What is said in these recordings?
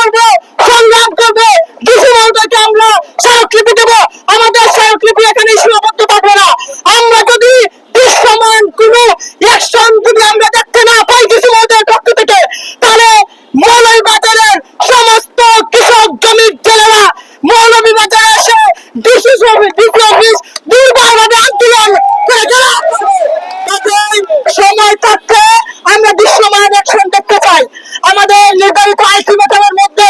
করব সংগ্রাম করব ডিসি মহোদয়কে আমরা স্মারকলিপি দেব আমাদের স্মারকলিপি এখানে সীমাবদ্ধ থাকবে না আমরা যদি দৃশ্যমান কোনো অ্যাকশন যদি আমরা দেখতে না পাই ডিসি মহোদয়ের পক্ষ থেকে তাহলে মৌলভী বাজারের সমস্ত কৃষক জমির জেলেরা মৌলভী বাজারে এসে ডিসি অফিস ডিসি অফিস দুর্বারভাবে আন্দোলন করে গেলাম কাজেই সময় থাকতে আমরা দৃশ্যমান অ্যাকশন দেখতে চাই আমাদের নির্ধারিত আইসিমেটামের মধ্যে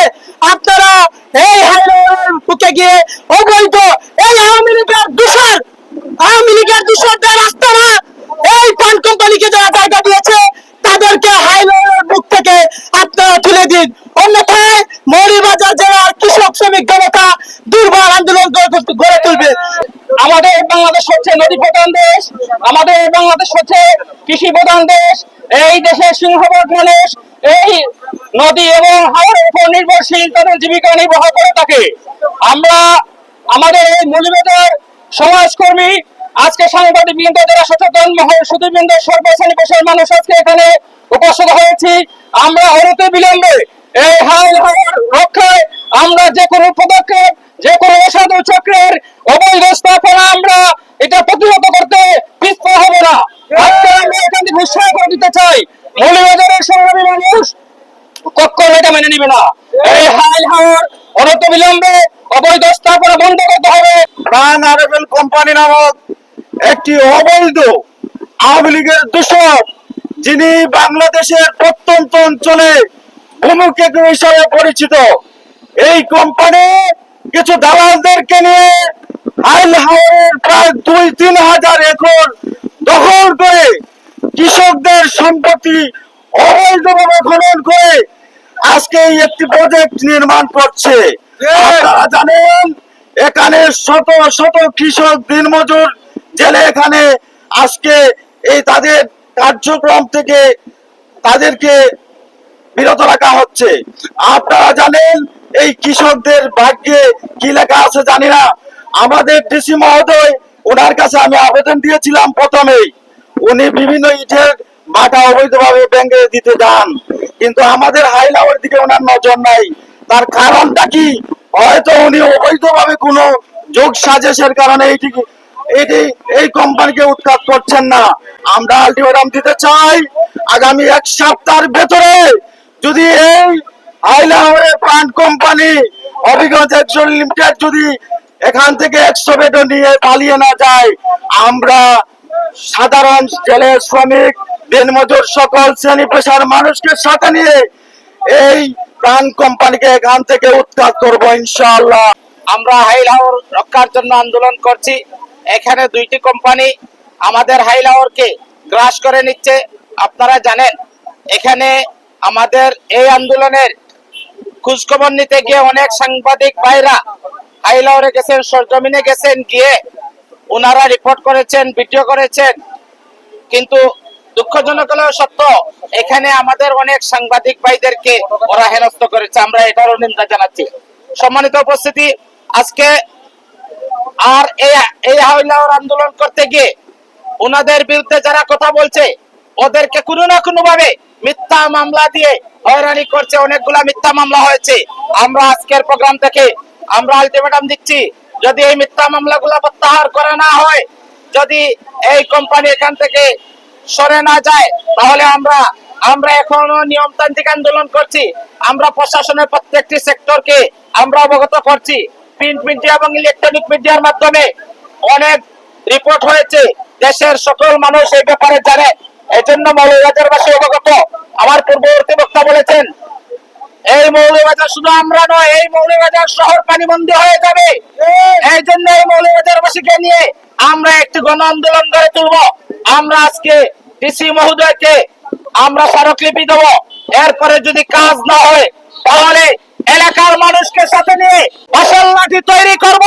আপনারা এই হাইওয়ের বুকে গিয়ে অবৈধ এই আওয়ামী লীগের দূষণ আওয়ামী লীগের দূষণদের রাস্তারা এই পান কোম্পানিকে যারা জায়গা দিয়েছে তাদেরকে হাইওয়ের বুক থেকে আপনারা তুলে দিন অন্যথায় মৌলিবাজার জেলার কৃষক শ্রমিক জনতা দুর্বল আন্দোলন গড়ে- গড়ে তুলবে আমাদের বাংলাদেশ হচ্ছে নদী প্রধান দেশ, আমাদের বাংলাদেশ হচ্ছে কৃষি প্রধান দেশ, এই দেশের সিংহভাগ মানুষ এই নদী এবং হাওড়ের উপর নির্ভরশীল, তাদের জীবিকা নির্বাহ করে থাকে। আমরা আমাদের এই মৌলবাজার সমাজকর্মী, আজকে সাংবাদিক বৃন্দ যারা সচেতন মহল সুদীবৃন্দ সর্বশ্রেণী পেশার মানুষ আজকে এখানে উপস্থিত হয়েছি। আমরা হরতে বিলম্বে এই হাল রক্ষায় আমরা যে কোনো পদক্ষেপ, যে কোনো অসাধু চক্রের অবৈধ স্থাপনা আমরা এটা প্রতিহত করতে পিছপা হব না আজকে আমরা এখান থেকে ঘোষণা করে দিতে চাই মৌলবাজারের সংগ্রামী মানুষ কখনো এটা মেনে নিবে না। এই হাল হাওয়ার অনন্ত বিলম্বে অবৈধ স্থাপনা বন্ধ করতে হবে। প্রাণ আরবেল কোম্পানি নামক একটি অবৈধ আওয়ামী লীগের দূষক, যিনি বাংলাদেশের প্রত্যন্ত অঞ্চলে ভূমিকেন্দ্র হিসাবে পরিচিত। এই কোম্পানি কিছু দালালদেরকে নিয়ে আইল হাওরের প্রায় দুই তিন হাজার একর দখল করে কৃষকদের সম্পত্তি অবৈধভাবে খনন করে আজকে এই একটি প্রজেক্ট নির্মাণ করছে। আপনারা জানেন এখানে শত শত কৃষক দিনমজুর জেলে এখানে আজকে এই তাদের কার্যক্রম থেকে তাদেরকে বিরত রাখা হচ্ছে। আপনারা জানেন এই কৃষকদের ভাগ্যে কি লেখা আছে জানি না। আমাদের ডিসি মহোদয় ওনার কাছে আমি আবেদন দিয়েছিলাম প্রথমেই। উনি বিভিন্ন ইটের বাটা অবৈধভাবে ব্যাংকে দিতে যান। কিন্তু আমাদের হাইলাওয়ার দিকে ওনার নজর নাই। তার কারণটা কি? হয়তো উনি অবৈধভাবে কোনো যোগ সাজেশের কারণে এইটি এটি এই কোম্পানিকে উৎখাত করছেন না। আমরা আলটিমেটাম দিতে চাই, আগামী এক সপ্তাহের ভেতরে যদি এই হাইলাওয়ারের প্রাণ কোম্পানি অভিজ্ঞতা একশো লিমিটেড যদি এখান থেকে একশো বেড নিয়ে পালিয়ে না যায়, আমরা সাধারণ জেলের শ্রমিক, দিনমজুর সকল শ্রেণি পেশার মানুষকে সাথে নিয়ে এই প্রাণ কোম্পানিকে এখান থেকে উৎখাত করব ইনশাআল্লাহ। আমরা হাইলাওর রক্ষার জন্য আন্দোলন করছি। এখানে দুইটি কোম্পানি আমাদের হাইলাওরকে গ্রাস করে নিচ্ছে। আপনারা জানেন, এখানে আমাদের এই আন্দোলনের খোঁজখবর নিতে গিয়ে অনেক সাংবাদিক ভাইরা হাইলাওরে গেছেন, সরজমিনে গেছেন, গিয়ে ওনারা রিপোর্ট করেছেন ভিডিও করেছেন। কিন্তু দুঃখজনক হলেও সত্য, এখানে আমাদের অনেক সাংবাদিক ভাইদেরকে ওরা হেনস্থ করেছে। আমরা এটারও নিন্দা জানাচ্ছি। সম্মানিত উপস্থিতি, আজকে আর এই হাইলাওর আন্দোলন করতে গিয়ে ওনাদের বিরুদ্ধে যারা কথা বলছে, ওদেরকে কোনো না কোনো ভাবে মিথ্যা মামলা দিয়ে হয়রানি করছে। অনেকগুলা মিথ্যা মামলা হয়েছে। আমরা আজকের প্রোগ্রাম থেকে আমরা আলটিমেটাম দিচ্ছি যদি এই মিথ্যা মামলাগুলো প্রত্যাহার করা না হয়, যদি এই কোম্পানি এখান থেকে সরে না যায়, তাহলে আমরা আমরা এখনও নিয়মতান্ত্রিক আন্দোলন করছি। আমরা প্রশাসনের প্রত্যেকটি সেক্টরকে আমরা অবগত করছি। প্রিন্ট মিডিয়া এবং ইলেকট্রনিক মিডিয়ার মাধ্যমে অনেক রিপোর্ট হয়েছে। দেশের সকল মানুষ এই ব্যাপারে জানে। এই জন্য মৌলবাজারবাসী অবগত। আমার পূর্ববর্তী বক্তা বলেছেন মৌলবাজার শুধু আমরা নয়, এই মৌলবাজার শহর পানি বন্ধ হয়ে যাবে। এই জন্য এই মৌলবাজারবাসীকে নিয়ে আমরা একটি গণ আন্দোলন গড়ে তুলব। আমরা আজকে ডিসি মহোদয়কে আমরা স্মারকলিপি দেব। এরপরে যদি কাজ না হয়, তাহলে এলাকার মানুষকে সাথে নিয়ে ফসল লাঠি তৈরি করব।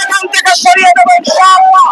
এখান থেকে সরিয়ে দেবো ইনশাআল্লাহ।